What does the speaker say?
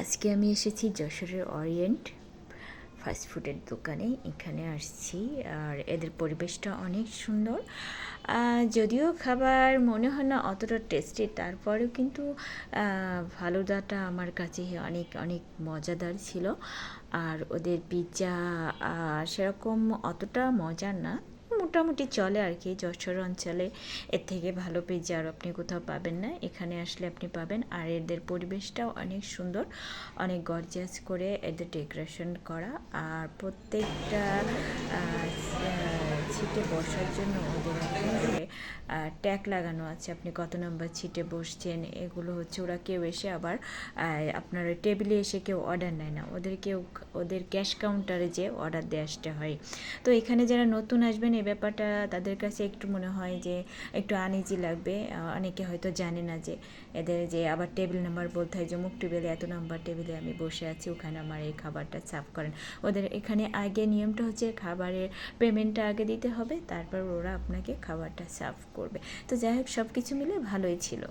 আজকে আমি এসেছি যশোরের অরিয়েন্ট ফাস্টফুডের দোকানে। এখানে আসছি আর এদের পরিবেশটা অনেক সুন্দর। যদিও খাবার মনে হয় না অতটা টেস্টি তারপরেও কিন্তু ফালুদাটা আমার কাছে অনেক অনেক মজাদার ছিল। আর ওদের পিৎজা সেরকম অতটা মজার না। মোটামুটি চলে আর কি, যশোর অঞ্চলে। এর থেকে ভালো পিৎজা আর আপনি কোথাও পাবেন না। এখানে আসলে আপনি পাবেন। আর এদের পরিবেশটাও অনেক সুন্দর, অনেক গর্জিয়াস করে এদের ডেকোরেশন করা। আর প্রত্যেকটা সিটে বসার জন্য ওদের ট্যাগ লাগানো আছে, আপনি কত নম্বর সিটে বসছেন, এগুলো হচ্ছে ওরা কেউ এসে আবার আপনার টেবিলে এসে কেউ অর্ডার নেয় না। ওদের কেউ, ওদের ক্যাশ কাউন্টারে যে অর্ডার দিয়ে আসতে হয়। তো এখানে যারা নতুন আসবেন, এই ব্যাপারটা তাদের কাছে একটু মনে হয় যে, একটু আনইজি লাগবে। অনেকে হয়তো জানে না যে, এদের যে আবার টেবিল নাম্বার বলতে হয় যে, মুখ টেবিলে এত নাম্বার টেবিলে আমি বসে আছি, ওখানে আমার এই খাবারটা সার্ভ করেন। ওদের এখানে আগে নিয়মটা হচ্ছে খাবারের পেমেন্টটা আগে দিতে হবে, তারপর ওরা আপনাকে খাবারটা সার্ভ করবে। তো যাই হোক সব কিছু মিলে ভালোই ছিল।